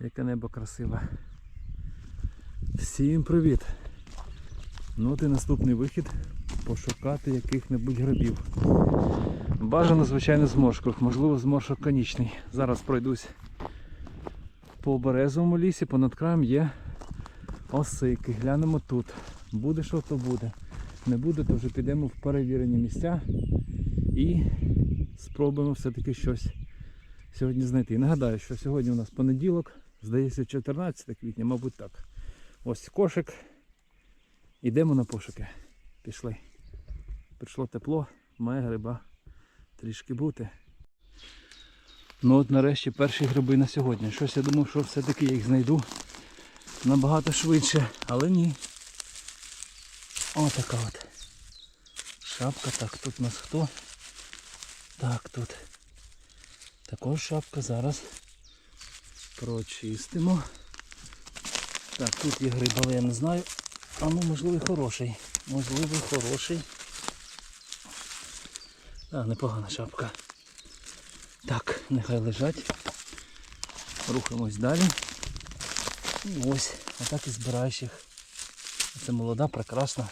Яке небо красиве. Всім привіт! Ну от і наступний вихід пошукати яких-небудь грибів. Бажано, звичайно, зморшкових, можливо, зморшок конічний. Зараз пройдусь по березовому лісі, понад краєм є осики. Глянемо тут. Буде що, то буде. Не буде, то вже підемо в перевірені місця і спробуємо все-таки щось сьогодні знайти. Нагадаю, що сьогодні у нас понеділок, здається, 14 квітня, мабуть так. Ось кошик. Йдемо на пошуки. Пішли. Прийшло тепло, має гриба трішки бути. Ну от нарешті перші гриби на сьогодні. Щось я думав, що все-таки я їх знайду набагато швидше, але ні. Отака от. Шапка. Так, тут у нас хто? Так, тут. Також шапка зараз прочистимо. Так, тут є гриб, але я не знаю. А ну можливо хороший. Можливо хороший. А, непогана шапка. Так, нехай лежать. Рухаємось далі. І ось, отак і збираєш їх. Це молода, прекрасна,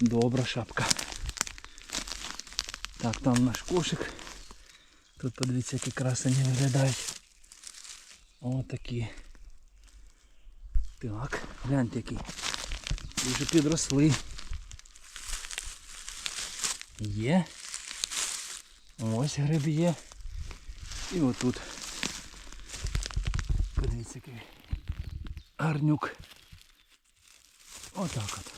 добра шапка. Так, там наш кошик. Тут подивіться, які красені виглядають. Отакі. Так, гляньте які. Вже підросли. Є. Ось гриб є. І отут. Подивіться який гарнюк. Отак от.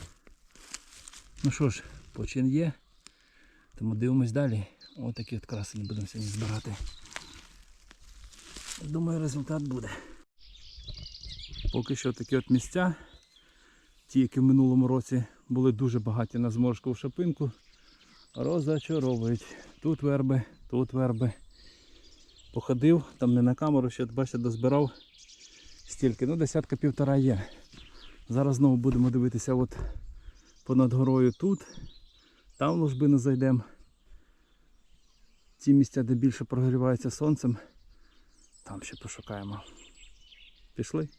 Ну що ж, почин є. Тому дивимось далі. Отакі от красені будемо сьогодні збирати. Думаю, результат буде. Поки що такі от місця, ті, які в минулому році були дуже багаті на зморшкову шапинку, розочаровують. Тут верби, тут верби. Походив, там не на камеру, ще бачите, дозбирав стільки, ну десятка півтора є. Зараз знову будемо дивитися от понад горою тут. Там в ложбину зайдемо. Ті місця, де більше прогрівається сонцем, там ще пошукаємо. Пішли?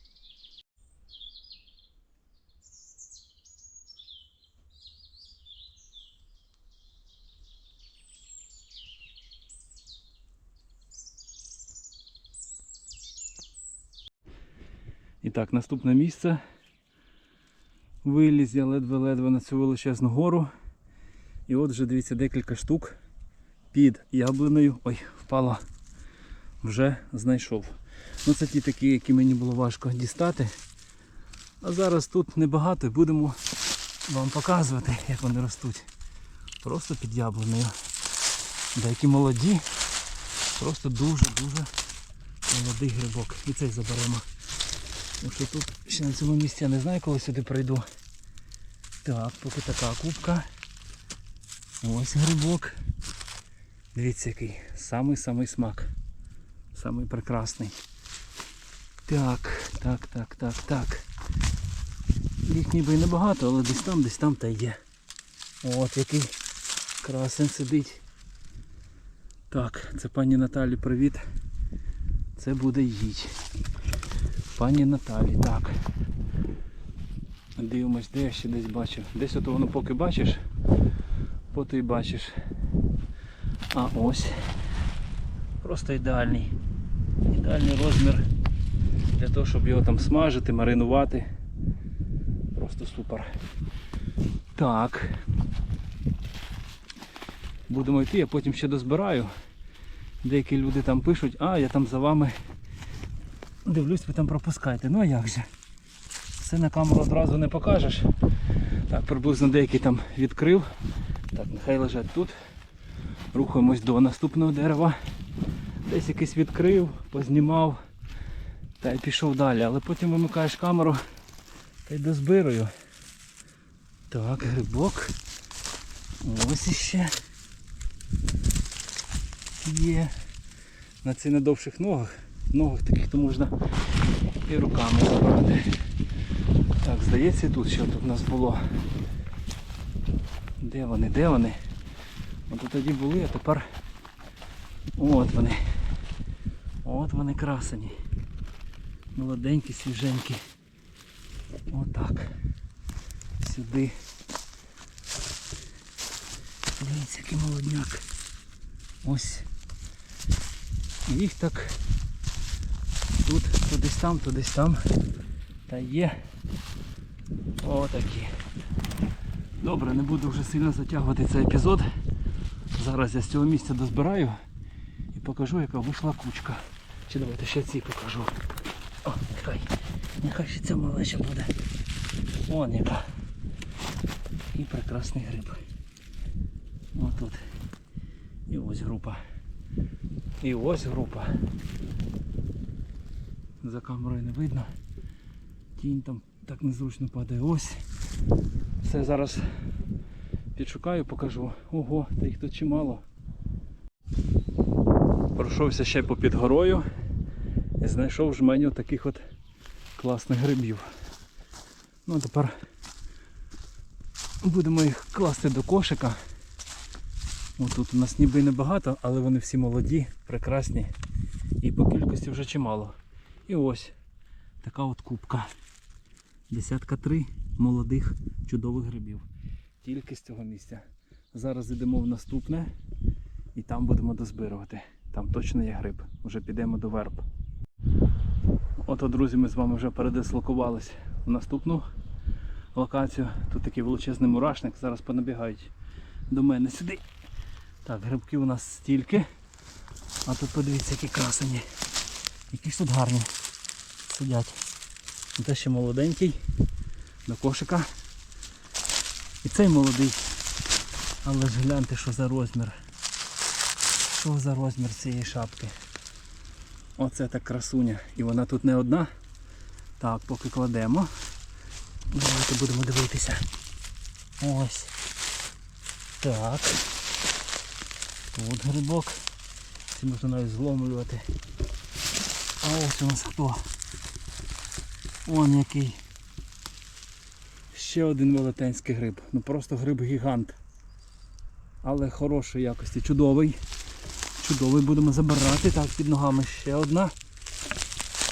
І так, наступне місце. Виліз я ледве-ледве на цю величезну гору. І от вже дивіться декілька штук під яблуною. Ой, впала. Вже знайшов. Ну це ті такі, які мені було важко дістати. А зараз тут небагато і будемо вам показувати, як вони ростуть. Просто під яблунею. Деякі молоді. Просто дуже-дуже молодий грибок. І цей заберемо. Тому що тут ще на цьому місці я не знаю, коли сюди прийду. Так, поки така кубка. Ось грибок. Дивіться який. Самий-самий смак. Самий прекрасний. Так, так, так, так, так. Їх ніби і небагато, але десь там, десь там та є. От який красень сидить. Так, це пані Наталі привіт. Це буде їдь. Пані Наталі, так. Дивимось, де я ще десь бачив. Десь ото воно поки бачиш, поки і бачиш. А ось. Просто ідеальний. Ідеальний розмір для того, щоб його там смажити, маринувати. Просто супер. Так. Будемо йти, я потім ще дозбираю. Деякі люди там пишуть, а я там за вами дивлюсь, ви там пропускаєте. Ну а як же? Все на камеру одразу не покажеш. Так, приблизно деякий там відкрив. Так, нехай лежать тут. Рухаємось до наступного дерева. Десь якийсь відкрив, познімав та й пішов далі. Але потім вимикаєш камеру та й дозбирую. Так, грибок. Ось іще. Є. На цих недовших ногах. Ногах таких то можна і руками забрати. Так, здається тут що тут у нас було. Де вони, де вони? От тоді були, а тепер от вони. От вони красені. Молоденькі, свіженькі. Отак. Сюди. Дивіться, який молодняк. Ось. Їх так тут, то десь там, то десь там. Та є. Отакі. Добре, не буду вже сильно затягувати цей епізод. Зараз я з цього місця дозбираю і покажу, яка вийшла кучка. Чи давайте ще ці покажу. О, нехай. Нехай ще ця малеча буде. Вон яка. І прекрасний гриб. Отут. І ось група. І ось група. За камерою не видно. Тінь там так незручно падає. Ось. Все зараз підшукаю, покажу. Ого, та їх тут чимало. Пройшовся ще попід горою і знайшов жменю таких от класних грибів. Ну а тепер будемо їх класти до кошика. Ось тут у нас ніби небагато, але вони всі молоді, прекрасні. І по кількості вже чимало. І ось така от кубка. Десятка три молодих чудових грибів. Тільки з цього місця. Зараз йдемо в наступне і там будемо дозбирувати. Там точно є гриб. Вже підемо до верб. Ото, друзі, ми з вами вже передислокувались в наступну локацію. Тут такий величезний мурашник. Зараз понабігають до мене сюди. Так, грибки у нас стільки. А тут подивіться, які красені. Які тут гарні. Сидять. Це ще молоденький. До кошика. І цей молодий. Але ж гляньте, що за розмір. Що за розмір цієї шапки. Оце так красуня. І вона тут не одна. Так, поки кладемо. Давайте будемо дивитися. Ось. Так. Тут грибок. Ці можна навіть зломлювати. А ось у нас хто? Вон який. Ще один велетенський гриб. Ну просто гриб гігант. Але хорошої якості. Чудовий. Чудовий будемо забирати. Так, під ногами ще одна.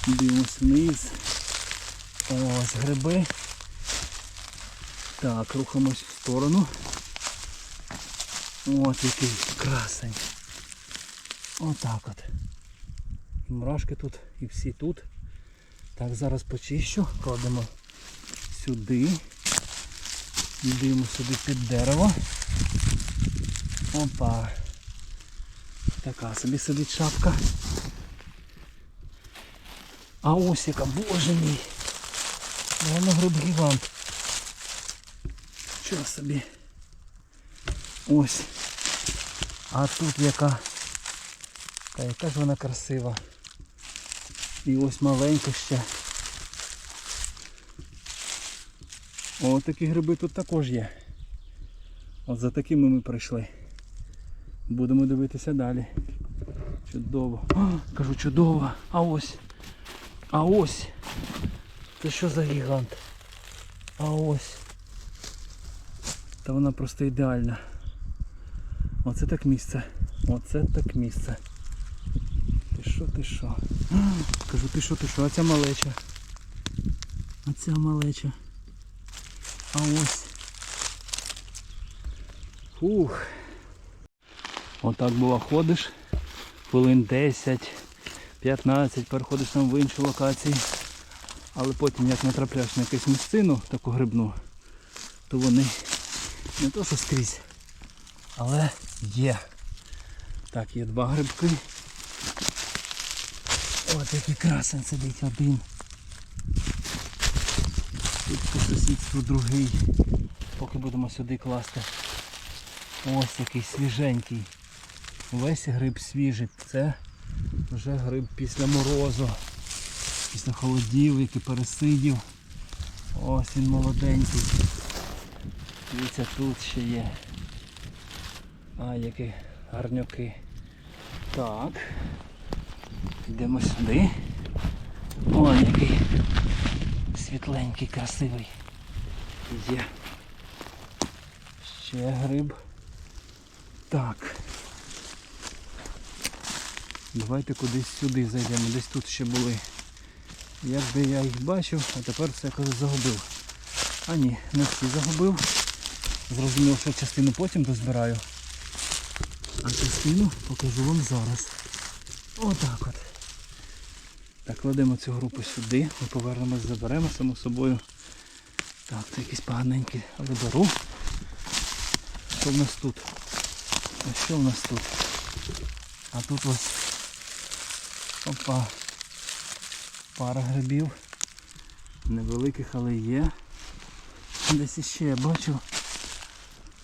Дивимось вниз. Ось гриби. Так, рухаємось в сторону. От який красень. Отак от. І мурашки тут, і всі тут. Так, зараз почищу, кладемо сюди. Йдемо сюди під дерево. Опа. Така собі сидить шапка. А ось яка, боже мій. Воно гриб гігант. Що собі? Ось. А тут яка. Та яка ж вона красива. І ось маленька ще. О, такі гриби тут також є. От за такими ми прийшли. Будемо дивитися далі. Чудово. О, кажу чудово. А ось. А ось. Це що за гігант? А ось. Та вона просто ідеальна. Оце так місце. Оце так місце. Ти що, ти що? Кажу, ти що, ти що? А ця малеча. А ця малеча. А ось. Фух. Отак було ходиш. Хвилин 10, 15, переходиш там в інші локації. Але потім як натрапляєш на якусь місцину, таку грибну, то вони не то що скрізь, але є. Так, є два грибки. От який красень сидить один. Тут по сусідству другий. Поки будемо сюди класти. Ось який свіженький. Весь гриб свіжий. Це вже гриб після морозу. Після холодів, який пересидів. Ось він молоденький. Дивіться, тут ще є. А, які гарнюки. Так. Йдемо сюди. О, який світленький, красивий. Є. Ще гриб. Так. Давайте кудись сюди зайдемо. Десь тут ще були. якби я їх бачив, а тепер все якось загубив. А ні, не всі загубив. Зрозумів, що частину потім дозбираю. А частину покажу вам зараз. Отак от. Так, кладемо цю групу сюди. Ми повернемось, заберемо само собою. Так, це якісь поганенькі, але. Що в нас тут? А що в нас тут? А тут ось опа. Пара грибів. Невеликих, але є. Десь іще я бачив.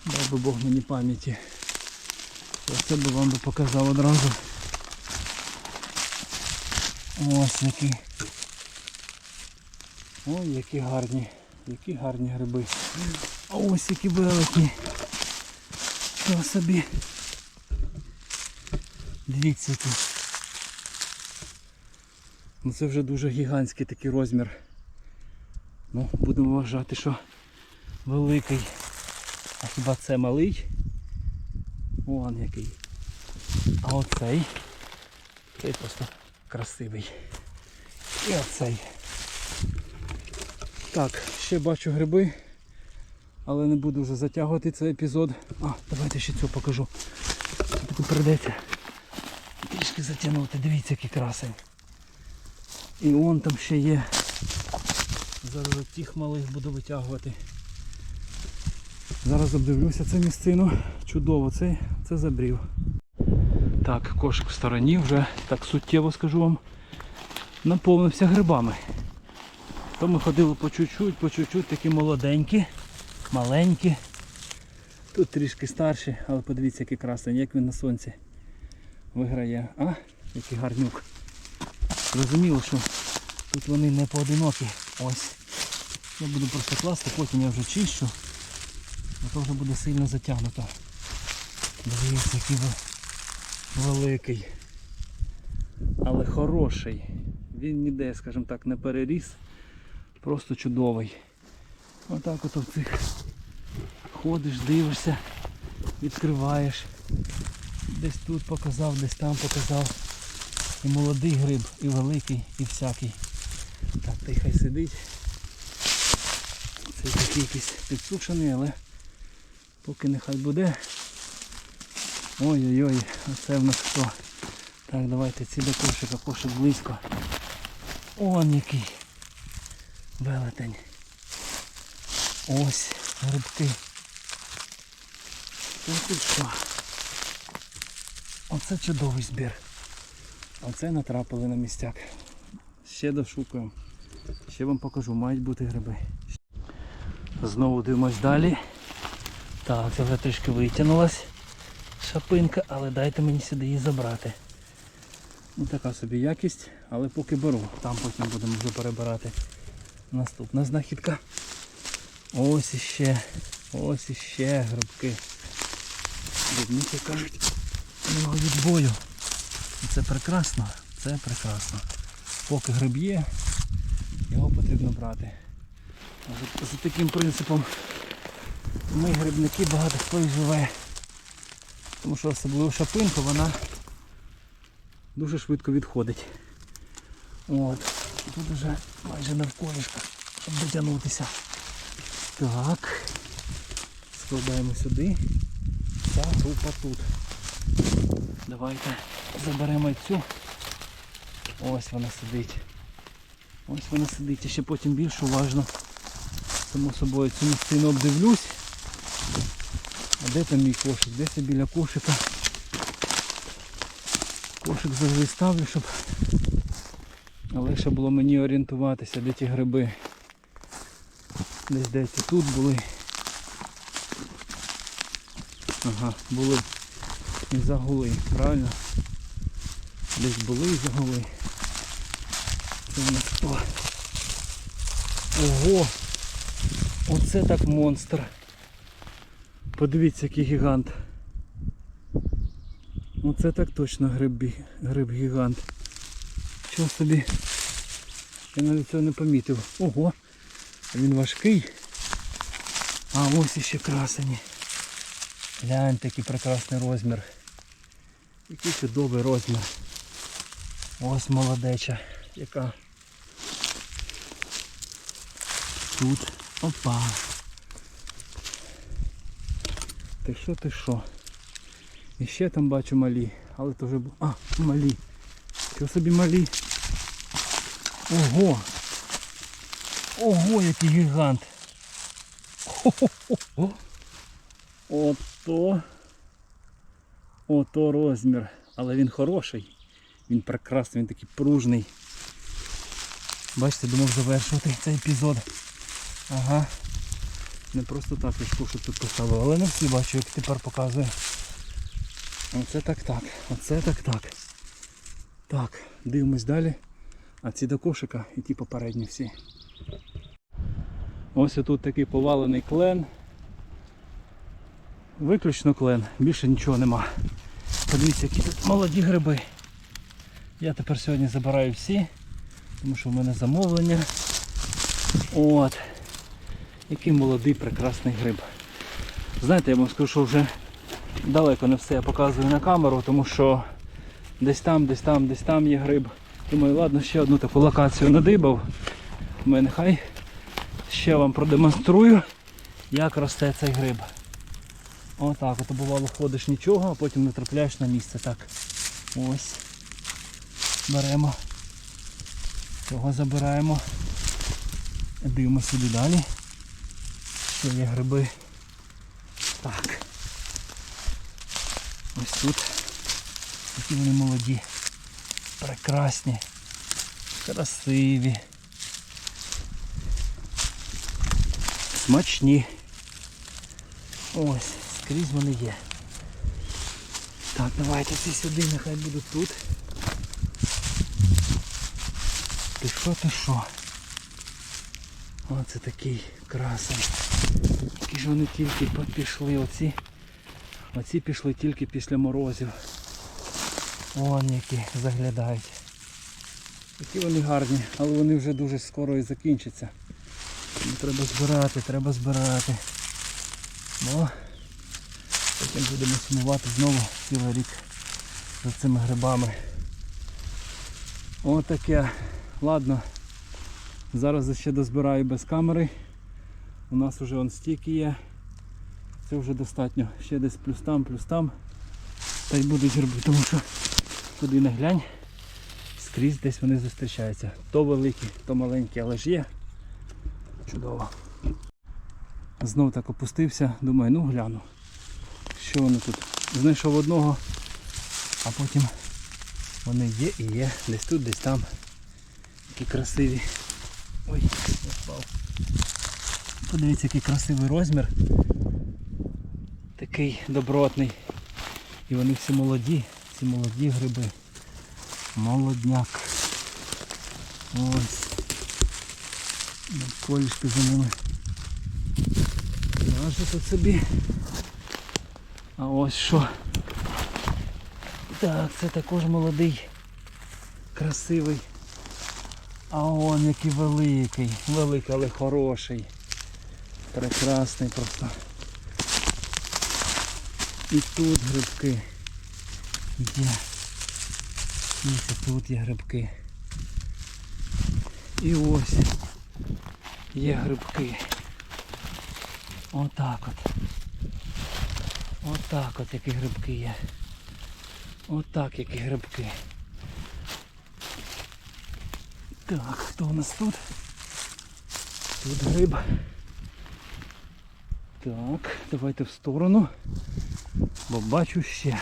Дай би Бог мені пам'яті. Оце би вам би показав одразу. Ось які. Ой, які гарні. Які гарні гриби. А ось які великі. Що собі. Дивіться які. Ну це вже дуже гігантський такий розмір. Ну, будемо вважати, що великий. А хіба це малий? Вон який. А оцей. Цей просто красивий. І оцей. Так, ще бачу гриби, але не буду вже затягувати цей епізод. А, давайте ще цього покажу. Таку прийдеться трішки затягнути. Дивіться, який красень. І вон там ще є. Зараз от тих малих буду витягувати. Зараз обдивлюся цю місцину. Чудово, це, це забрів. Так, кошик в стороні вже так суттєво скажу вам. Наповнився грибами. То ми ходили по чуть-чуть, по чуть-чуть, такі молоденькі, маленькі. Тут трішки старші, але подивіться, який красень, як він на сонці виграє. А, який гарнюк. Зрозуміло, що тут вони не поодинокі. Ось. Я буду просто класти, потім я вже чищу. А то вже буде сильно затягнуто. Дивіться, який великий. Але хороший. Він ніде, скажімо так, не переріс. Просто чудовий. Отак от в цих ходиш, дивишся, відкриваєш. Десь тут показав, десь там показав. І молодий гриб, і великий, і всякий. Так, той хай сидить. Цей такий якийсь підсушений, але поки нехай буде. Ой-ой-ой, оце в нас хто. Так, давайте ці до кошика, кошик близько. Он який. Велетень. Ось грибки. Тут що. Оце чудовий збір. Оце натрапили на містяк. Ще дошукуємо. Ще вам покажу, мають бути гриби. Знову дивимось далі. Так, вже трішки витягнулась шапинка, але дайте мені сюди її забрати. Ну така собі якість, але поки беру. Там потім будемо вже перебирати. Наступна знахідка. Ось іще. Ось іще грибки. Рідники кажуть, нема відбою. Це прекрасно, це прекрасно. Поки гриб є, його потрібно брати. За, за таким принципом ми грибники багато хто і живе. Тому що особливо шапинка вона дуже швидко відходить. От. Тут вже майже навколішка, щоб дотягнутися. Так. Складаємо сюди. Ця група тут. Давайте заберемо цю. Ось вона сидить. Ось вона сидить. І ще потім більш уважно. Само собою цю місцину обдивлюсь. А де там мій кошик? Десь я біля кошика. Кошик завжди ставлю, щоб легше було мені орієнтуватися, де ті гриби. Десь десь тут були. Ага, були і загули, правильно? Десь були і загули. Це в нас хто? Ого! Оце так монстр. Подивіться, який гігант. Оце так точно гриб гриб гігант. Чого собі? Я навіть цього не помітив. Ого! Він важкий. А ось іще красені. Гляньте, який прекрасний розмір. Який чудовий розмір. Ось молодеча, яка тут. Опа. Ти що, ти що? І ще там бачу малі, але то вже бу- А, малі. Що собі малі? Ого! Ого, який гігант! Хо-хо-хо. Ото. Ото розмір. Але він хороший. Він прекрасний, він такий пружний. Бачите, думав завершувати цей епізод. Ага. Не просто так я ж тут поставив, але не всі бачу, як тепер показує. Оце так так. Оце так так. Так, дивимось далі. А ці до кошика і ті попередні всі. Ось тут такий повалений клен. Виключно клен, більше нічого нема. Подивіться, які тут молоді гриби. Я тепер сьогодні забираю всі, тому що в мене замовлення. От. Який молодий прекрасний гриб. Знаєте, я вам скажу, що вже далеко не все я показую на камеру, тому що десь там, десь там, десь там є гриб. Думаю, ладно, ще одну таку локацію надибав. Ми нехай ще вам продемонструю, як росте цей гриб. Отак, от бувало ходиш нічого, а потім натрапляєш на місце. Так. Ось. Беремо. Цього забираємо. Дивимося сюди далі. Ще є гриби. Так. Ось тут. Які вони молоді. Прекрасні. Красиві. Смачні. Ось, скрізь вони є. Так, давайте ці сюди, нехай будуть тут. Ти що, ти що? Оце такий красень. Які ж вони тільки пішли оці. Оці пішли тільки після морозів. Вон які заглядають. Які вони гарні, але вони вже дуже скоро і закінчаться. Треба збирати, треба збирати. Бо потім будемо сумувати знову цілий рік за цими грибами. Отаке. Ладно. Зараз ще дозбираю без камери. У нас вже он стільки є. Це вже достатньо. Ще десь плюс там, плюс там. Та й будуть гриби, тому що куди не глянь, скрізь десь вони зустрічаються. То великі, то маленькі, але ж є. Чудово. Знов так опустився, думаю, ну гляну. Що вони тут? Знайшов одного, а потім вони є і є. Десь тут, десь там. Які красиві. Ой, не впав. Подивіться, який красивий розмір. Такий добротний. І вони всі молоді, ці молоді гриби. Молодняк. Ось. Колішки за ними. Наже тут собі. А ось що. Так, це також молодий, красивий. А он який великий, великий, але хороший. Прекрасний просто. І тут грибки. Є. Дивіться, тут є грибки. І ось є грибки. Отак от. Отак от які грибки є. Отак які грибки. Так, хто у нас тут? Тут гриб. Так, давайте в сторону. Бо бачу ще.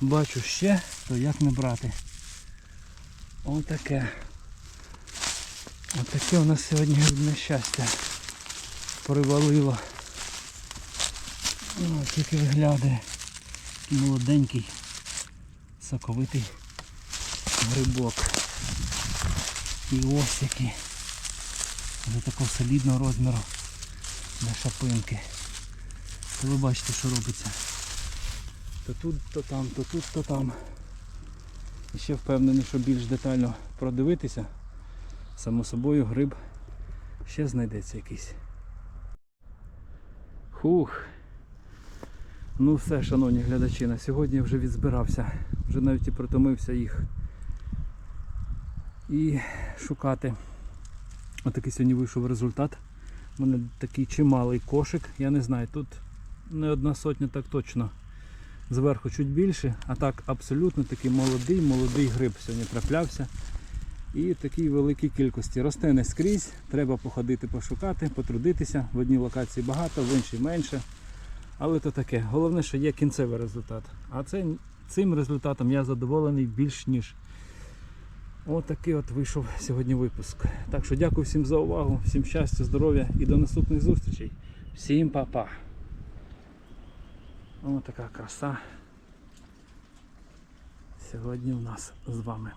Бачу ще, то як не брати. Отаке. Отаке у нас сьогодні грибне щастя. Привалило. О, тільки виглядає. Молоденький, соковитий грибок. І ось який. Вже такого солідного розміру для шапинки. То ви бачите, що робиться. То тут, то там, то тут, то там. І ще впевнений, що більш детально продивитися, само собою гриб ще знайдеться якийсь. Хух. Ну все, шановні глядачі, на сьогодні я вже відзбирався. Вже навіть і притомився їх. І шукати Отакий сьогодні вийшов результат. У мене такий чималий кошик. Я не знаю, тут не одна сотня так точно. Зверху чуть більше, а так абсолютно такий молодий, молодий гриб сьогодні траплявся. І в такій великій кількості. Росте не скрізь, треба походити, пошукати, потрудитися. В одній локації багато, в іншій менше. Але то таке. Головне, що є кінцевий результат. А це, цим результатом я задоволений більш ніж. Отакий от вийшов сьогодні випуск. Так що дякую всім за увагу, всім щастя, здоров'я і до наступних зустрічей. Всім па-па. Ось така краса. Сьогодні у нас з вами.